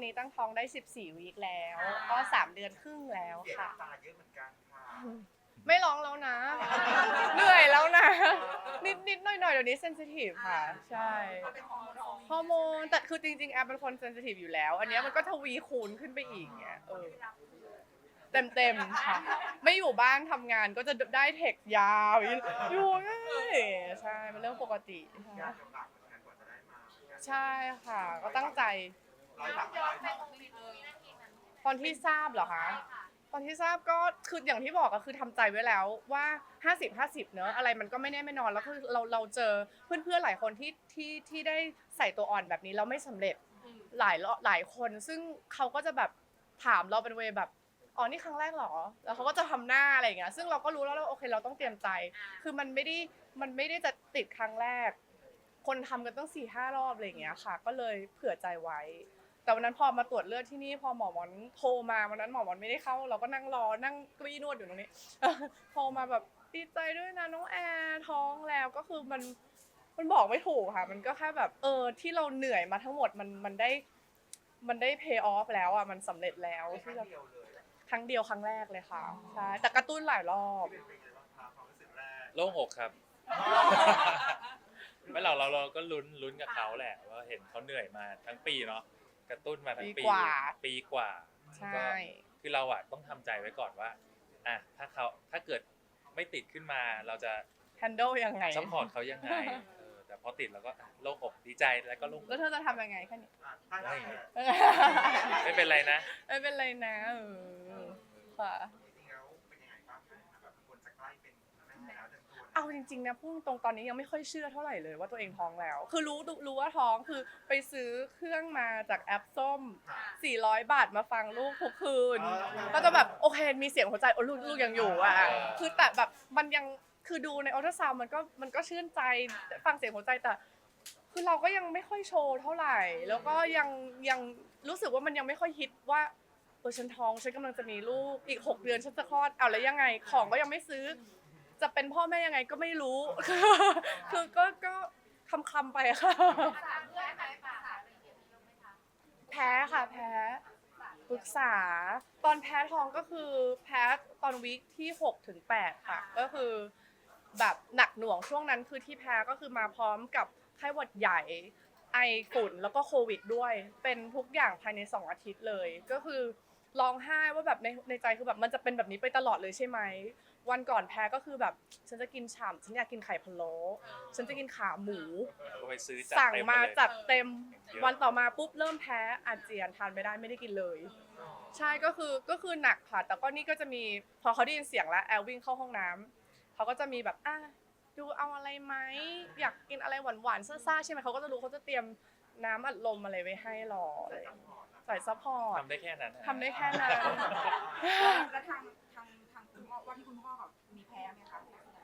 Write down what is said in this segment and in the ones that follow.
ตอนนี้ตั้งท้องได้ 14วีคแล้ว ก็ 3 เดือนครึ่งแล้วเสียค่ะ น้ำตาเยอะเหมือนกันค่ะ ไม่ร้องแล้วนะ เหนื่อยแล้วนะ นิดนิดหน่อยหน่อยๆเดี๋ยวนี้เซนซิทีฟค่ะ ใช่เป็นฮอร์โมนของฮอร์โมนแต่คือจริงๆแอปเป็นคนเซนซิทีฟอยู่แล้ว อันเนี้ยมันก็ทวีคูณขึ้นไปอีกเงี้ยเออเต็มเต็มๆค่ะ ไม่อยู่บ้านทำงานก็จะได้เทคยาวอยู่ง่ายใช่มันเรื่องปกติยากลำบากเหมือนกันกว่าจะได้มาใช่ค่ะ ก็ตั้งใจ ร้อยสามร้อยสามตอนที่ทราบเหรอคะ ตอนที่ทราบก็คืออย่างที่บอกก็คือทำใจไว้แล้วว่า 50 50 เนอะอะไรมันก็ไม่แน่ไม่นอนแล้วคือเราเราเจอเพื่อนๆหลายคนที่ที่ที่ได้ใส่ตัวอ่อนแบบนี้แล้วไม่สำเร็จหลายรอบหลายคน ซึ่งเขาก็จะแบบถามเราเป็นเวย์แบบอ๋อนี่ครั้งแรกเหรอ แล้วเขาก็จะทำหน้าอะไรอย่างเงี้ยซึ่งเราก็รู้แล้วว่าโอเคเราต้องเตรียมใจ คือมันไม่ได้มันไม่ได้จะติดครั้งแรก คนทำกันตั้งสี่ห้ารอบอะไรอย่างเงี้ยค่ะ ก็เลยเผื่อใจไว้ แต่วันนั้นพอมาตรวจเลือดที่นี่พอหมอหมอนโทรมาวันนั้นหมอหมอนไม่ได้เข้า เราก็นั่งรอนั่งเกลี้นวดอยู่ตรงนี้โทรมาแบบดีใจด้วยนะน้องแอร์ท้องแล้วก็คือมันมันบอกไม่ถูกค่ะ มันก็แค่แบบเออที่เราเหนื่อยมาทั้งหมดมันมันได้ มันได้ pay off แล้วอะมันสำเร็จแล้วครั้ที่งเราเดียวเลยครั้งเดียวครั้งแรกเลยค่ะใช่แต่กระตุ้นหลายรอบเป็นไงบ้างคะความรู้สึกแรกโล่งอกครับไม่เราเราเราก็ลุ้นลุ้นกับเขาแหละว่าเห็นเขาเหนื่อยมาทั้งปีเนาะ กระตุ้นมาทั้งปีปีกว่า ปีกว่าใช่ก็คือเราอะต้องทำใจไว้ก่อนว่าอะถ้าเขาถ้าเกิดไม่ติดขึ้นมาเราจะ handle ยังไง ซัพพอร์ตเขายังไงเออแต่พอติดเราก็อะโล่งอกดีใจแล้วก็โล่งอแล้วกเธอจะทำยังไงแค่นี้อะถ้าได้จริงไม่เป็นไรนะ ไม่เป็นไรนะเออค่ะ เต็มตัวเอาจริงๆนะพูดตรงๆตอนนี้ยังไม่ค่อยเชื่อเท่าไหร่เลยว่าตัวเองท้องแล้ว คือรู้รู้ว่าท้องคือไปซื้อเครื่องมาจากแอปส้มค่ะ400 บาทมาฟังลูกทุกคืน ก็จะแบบโอเคมีเสียงหัวใจโอ้ลูกลูกยังอยู่อะคือแต่แบบมันยังคือดูในอัลตราซาวมันก็มันก็ชื่นใจฟังเสียงหัวใจแต่ คือเราก็ยังไม่ค่อยโชว์เท่าไหร่ แล้วก็ยังยังรู้สึกว่ามันยังไม่ค่อยฮิตว่าเออฉันท้องฉันกำลังจะมีลูกอีก 6 เดือนฉันจะคลอดเอาแล้วยังไงของก็ยังไม่ซื้อ จะเป็นพ่อแม่ยังไงก็ไม่รู้ คือก็ก็คำคำๆไปค่ะ แพ้ค่ะแพ้ปรึกษา ตอนแพ้ท้องก็คือแพ้ตอนวีคที่6ถึง8ค่ะ ก็คือแบบหนักหน่วงช่วงนั้นคือที่แพ้ก็คือมาพร้อมกับไข้หวัดใหญ่ ไอฝุ่นแล้วก็โควิดด้วย เป็นทุกอย่างภายใน 2 อาทิตย์เลย ก็คือร้องไห้ว่าแบบในในใจคือแบบมันจะเป็นแบบนี้ไปตลอดเลยใช่ไหม วันก่อนแพ้ก็คือแบบฉันจะกินฉ่ำฉันอยากกินไข่พะโล้ฉันจะกินขาหมู ก็ไปซื้อจัดสั่งเต็มาเลยจัดเต็มเยอะวันต่อมาปุ๊บเริ่มแพ้อาเจียนทานไม่ได้ไม่ได้กินเลย ใช่ก็คือก็คือหนักค่ะ แต่ก็นี่ก็จะมีพอเขาได้ยินเสียงแล้วแอลวิ่งเข้าห้องน้ำเขาก็จะมีแบบอะดูเอาอะไรไหมอยากกินอะไรหวานๆซ่าๆใช่ไหมเขาก็จะรู้เขาจะเตรียมน้ำอัดลมอะไรไว้ให้รออะไรอย่างเงี้ยใส่ซัพพอร์ตทำได้แค่นั้นนะทำได้แค่นั้น แล้วทาง ว่าที่คุณพ่อกับมีแพ้ไหมคะ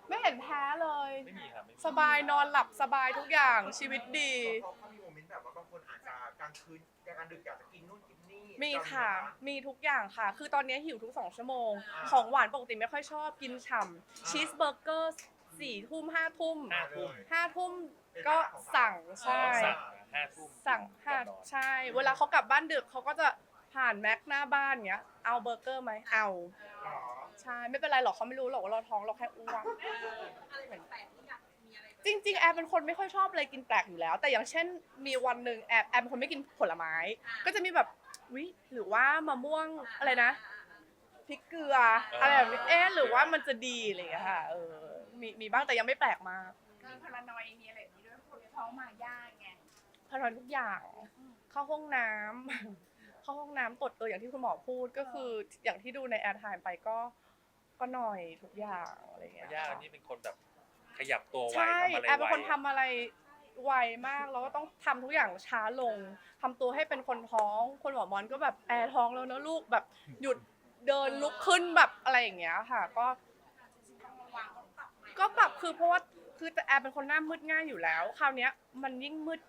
ไม่เห็นแพ้เลย ไม่มีครับไม่มีสบายนอนหลับสบายทุกอย่างชีวิตดี เขาเขามีโมเมนต์แบบว่าบางคนอาจจะกลางคืนกลางดึกอยากจะกินนู่นกินนี่มีค่ะ มีทุกอย่างค่ะ คือตอนนี้หิวทุกสองชั่วโมงอ่าของหวานปกติไม่ค่อยชอบกินฉ่ำชีสเบอร์เกอร์สี่ทุ่มห้าทุ่มห้าทุ่มห้าทุ่มก็สั่งใช่ สั่งห้าทุ่มสั่งห้าก่อนนอนใช่ เวลาเขากลับบ้านดึกเขาก็จะผ่านแม็กหน้าบ้านเงี้ย เอาเบอร์เกอร์ไหมเอาหรอ ใช่ไม่เป็นไรหรอกเขาไม่รู้หรอกว่าเราท้องเราแค่อ้วนอะไรแปลกๆที่อยากมีอะไรจริง ๆ แอร์เป็นคนไม่ค่อยชอบอะไรกินแปลกอยู่แล้ว แต่อย่างเช่น มีวันหนึ่งแอร์แอร์เป็นคนไม่กินผลไม้ ก็จะมีแบบวิหรือว่ามะม่วงอะไรนะพริกเกลืออะไรแบบนี้เอ๊ะหรือว่ามันจะดีอะไรอย่างเงี้ยค่ะเออมีมีบ้างแต่ยังไม่แปลกมากมีพารานอยมีอะไรอย่างนี้ด้วยคนท้องมายากไงพารอนทุกอย่าง เข้าห้องน้ำ เข้าห้องน้ำตดเอออย่างที่คุณหมอพูดก็คืออย่างที่ดูในแอร์ไทม์ไปก็ก็หน่อยทุกอย่างอะไรอย่างเงี้ยย่านี่เป็นคนแบบขยับตัวไวใช่ทำอะไรแอร์เป็นไวคนทำอะไรไวมากแล้วก็ต้องทำทุกอย่างช้าลงทำตัวให้เป็นคนท้องคนหมอมอนก็แบบแอร์ท้องแล้วนะลูกแบบหยุดเดินลุกขึ้นแบบอะไรอย่างเงี้ยค่ะ ก็ ก็ปรับคือเพราะว่าคือแต่แอร์เป็นคนหน้ามืดง่ายอยู่แล้ว คราวเนี้ยมันยิ่งมืด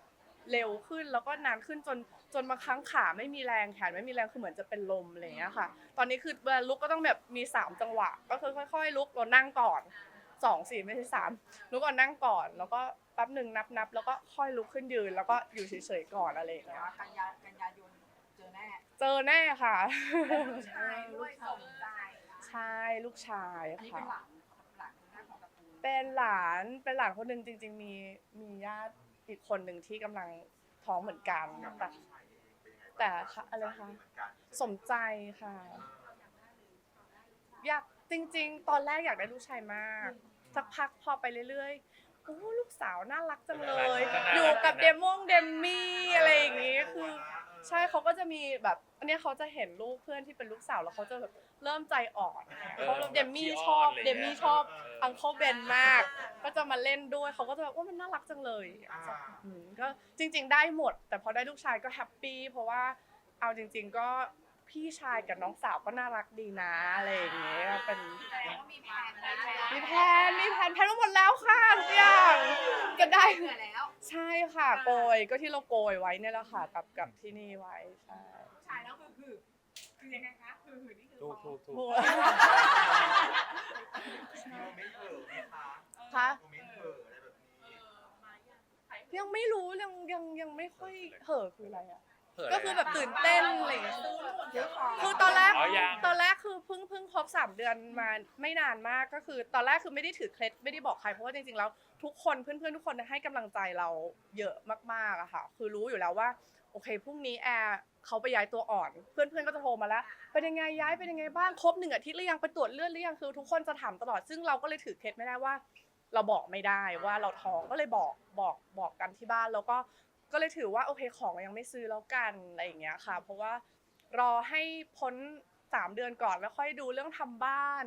เร็วขึ้นแล้วก็นานขึ้นจน จนบางครั้งขาไม่มีแรงแขนไม่มีแรงคือเหมือนจะเป็นลมอะไรอย่างเงี้ยค่ะ ตอนนี้คือเวลาลุกก็ต้องแบบมีสามจังหวะ ก็คือค่อย ๆ ลุกเรานั่งก่อนสองสี่ไม่ใช่สามลุกก่อนนั่งก่อน แล้วก็แป๊บหนึ่งนับนับแล้วก็ค่อยลุกขึ้นยืน แล้วก็อยู่เฉยๆก่อนอะไรอย่างแต่เงี้ยว่ากันยากันยายนเจอแน่เจอแน่ค่ะ ลูกชายด้วยสมใจใช่ลูกชายอันนี้ค่ะเป็นหลานหลานคนแรกของตระกูลเป็นหลานเป็นหลานคนหนึ่งจริง ๆ มีมีญาติอีกคนหนึ่งที่กำลังท้องเหมือนกันกับแต่ แต่ค่ะอะไรคะเหมือนกันสมใจค่ะ อยากจริง ๆ ตอนแรกอยากได้ลูกชายมาก สักพักพอไปเรื่อยๆโอ้ลูกสาวน่ารักจังเลย อยู่กับเดมงเดมมี่อะไรอย่างงี้คือ ใช่เขาก็จะมีแบบอันเนี้ยเขาจะเห็นลูกเพื่อนที่เป็นลูกสาวแล้วเขาจะแบบเริ่มใจอ่อนเออเขาเดมมี่ชอบแบบขี้อ้อนอะไรเดมมี่ชอบเอออังเคิลเบนมาก ก็จะมาเล่นด้วยเขาก็จะแบบว่ามันน่ารักจังเลยอ่าอืมก็จริง ๆ ได้หมด แต่พอได้ลูกชายก็แฮปปี้เพราะว่าเอาจริง ๆ ก็ พี่ชายกับน้องสาวก็น่ารักดีนะอะไรอย่างเงี้ยเป็นแสดงว่ามีแผนนะมีแพลนมีแพลนแพลนมาหมดแล้วค่ะทุกอย่างก็ได้ เหนื่อยแล้ว ใช่ค่ะโกยก็ที่เราโกยไว้เนี่ยแหละค่ะกับกับที่นี่ไว้ใช่ลูกชายแล้วคือคือคือยังไงคะคือคือนี่คือถูกถูกถูกโอ้มีโมเมนต์เผลอไหมคะค่ะโมเมนต์เผลออะไรแบบนี้ ยังไม่รู้ยังยังยังไม่ค่อยเห่อะคืออะไรอะ เผื่ะไรก็คือแบบตื่นเต้นอะไรอย่างเงี้ยซื้อของคือตอนแรกอ๋อยัง ตอนแรกคือเพิ่งเพิ่งครบสามเดือนมาไม่นานมากก็คือตอนแรกคือไม่ได้ถือเคล็ดไม่ได้บอกใครเพราะว่าจริงๆแล้ว ทุกคนเพื่อนๆทุกคนให้กำลังใจเราเยอะมากๆอะค่ะ คือรู้อยู่แล้วว่า โอเคพรุ่งนี้แอร์เขาไปย้ายตัวอ่อน เพื่อนๆก็จะโทรมาแล้วเป็นยังไงย้ายเป็นยังไงบ้างครบหนึ่งอาทิตย์หรือยังไปตรวจเลือดหรือยังคือทุกคนจะถามตลอดซึ่งเราก็เลยถือเคล็ดไม่ได้ว่า เราบอกไม่ได้ว่าเราท้องก็เลยบอกบอกบอกกันที่บ้านแล้วก็ ก็เลยถือว่าโอเคของยังไม่ซื้อแล้วกันอะไรอย่างเงี้ยค่ะ เพราะว่ารอให้พ้นสามเดือนก่อนแล้วค่อยดูเรื่องทำบ้าน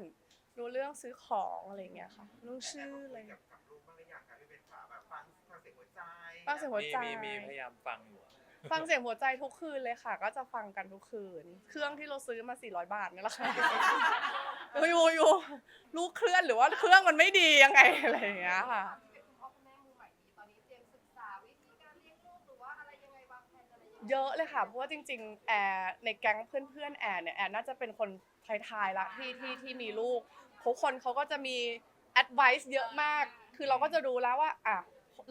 ดูเรื่องซื้อของอะไรอย่างเงี้ยค่ะเรื่องชื่ออะไรกับกับลูกบ้างหรือยังคะพี่เป็นขาแบบฟังฟังเสียงหัวใจฟังเสียงหัวใจมีมีมีพยายามฟังอยู่อะฟังเสียงหัวใจทุกคืนเลยค่ะ ก็จะฟังกันทุกคืน เครื่องที่เราซื้อมา 400 บาทนี่แหละค่ะอยู่อยู่ลูกเคลื่อนหรือว่าเครื่องมันไม่ดียังไงอะไรอย่างเงี้ยค่ะ เยอะเลยค่ะเพราะว่าจริงๆแอร์ในแก๊งเพื่อนๆแอร์เนี่ยแอร์น่าจะเป็นคนท้ายๆละที่ที่ที่มีลูกทุกคนเขาก็จะมี advice เยอะมาก คือเราก็จะรู้แล้วว่าอะ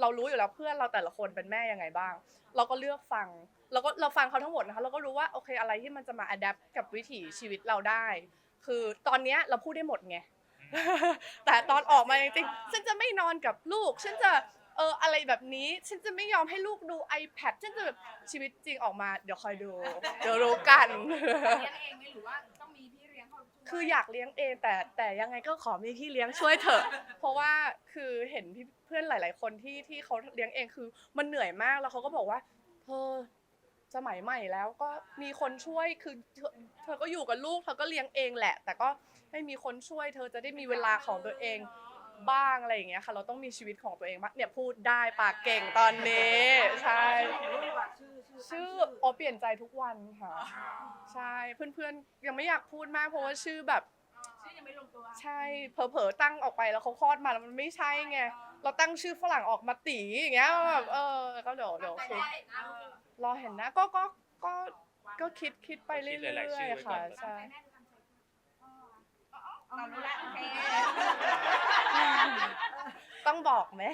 เรารู้อยู่แล้วเพื่อนเราแต่ละคนเป็นแม่ยังไงบ้าง เราก็เลือกฟังเราก็เราฟังเขาทั้งหมดนะคะเราก็รู้ว่าโอเคอะไรที่มันจะมา adapt กับวิถีชีวิตเราได้ คือตอนเนี้ยเราพูดได้หมดไงแต่ตอนออกมาจริงๆฉันจะไม่นอนกับลูก ฉันจะ เอออะไรแบบนี้ ฉันจะไม่ยอมให้ลูกดู iPad ฉันจะแบบชีวิตจริงออกมา เดี๋ยวคอยดู เดี๋ยวรู้กัน เลี้ยงเองไหมหรือว่าต้องมีพี่เลี้ยงเขาช่วยคืออยากเลี้ยงเองแต่แต่ยังไงก็ขอมีพี่เลี้ยงช่วยเถอะ เพราะว่าคือเห็นพี่เพื่อนหลาย ๆ คนที่ที่เขาเลี้ยงเองคือ มันเหนื่อยมากแล้วเขาก็บอกว่าเธอสมัยใหม่แล้วก็มีคนช่วยคือเธอเธอก็อยู่กับลูกเธอก็เลี้ยงเองแหละ แต่ก็ให้มีคนช่วย เธอจะได้มีเวลาของตัวเอง บ้างอะไรอย่างเงี้ยค่ะ เราต้องมีชีวิตของตัวเองบ้างเนี่ยพูดได้ปากเก่งตอนนี้ใช่ชื่อชื่อชื่อโอเปลี่ยนใจทุกวันค่ะ ใช่เพื่อนๆยังไม่อยากพูดมากเพราะว่าชื่อแบบชื่อยังไม่ลงตัวใช่เผลอๆตั้งออกไปแล้วเขาคลอดมาแล้วมันไม่ใช่ไงเราตั้งชื่อฝรั่งออกมาตีอย่างเงี้ยแบบเออก็เดี๋ยวเดี๋ยวคิดรอเห็นนะก็ก็ก็ก็คิดคิดไปเรื่คิดหลายๆชื่อยอไว้ๆก่อค่ะนใช่ แม่คือทำใจพ่อเรารู้แล้วโอเค ต้องบอก ไหม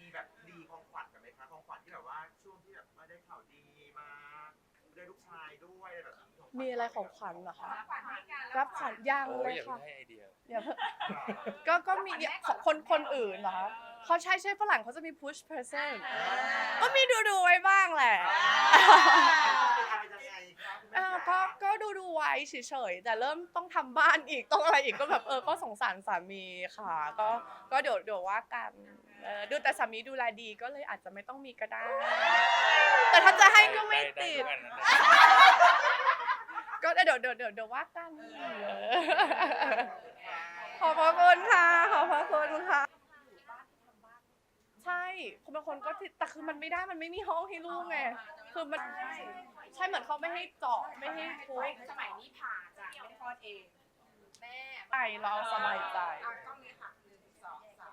มีแบบดีของขวัญกันไหมคะของขวัญที่แบบว่าช่วงที่แบบว่าได้ข่าวดีมาได้ลูกชายด้วยอะไรแบบนี้มีอะไรของขวัญเหรอคะ รับขวัญให้กันรับขวัญยังโอ้เลยยอย่าเพิ่ค่ะงให้ไอเดีย อย่าเพิ่งก็ก็มีของคนคนอื่นเหรอคะเขาใช่ใช่ฝรั่งเขาจะมี push present ก็มีดูดูๆไว้บ้างแหละเป็นอะ ไว้เฉยๆแต่เริ่มต้องทำบ้านอีกต้องอะไรอีกก็แบบเออก็สงสารสามีค่ะ ก็ก็เดี๋ยวเดี๋ยวว่ากันเออดูแต่สามีดูแลดีก็เลยอาจจะไม่ต้องมีก็ได้ แต่ถ้าจะให้ก็ไม่ติดไทุกอันนั้นนะก็เดี๋ยวเดี๋ยวเดี๋ยวเดี๋ยวว่ากันเออขอบพระคุณค่ะ ขอบพระคุณค่ะ ใช่คุณบางคนก็ติดแต่คือมันไม่ได้มันไม่มีห้องให้ลูกไง คือมัน ใช่เหมือนเขาไม่ให้เจาะไม่ให้ทุบสมัยนี้ผ่าจ้ะไม่ได้คลอดเอง แม่ไปเราสบายใจ อะกล้องนี้ค่ะหนึ่งสองสาม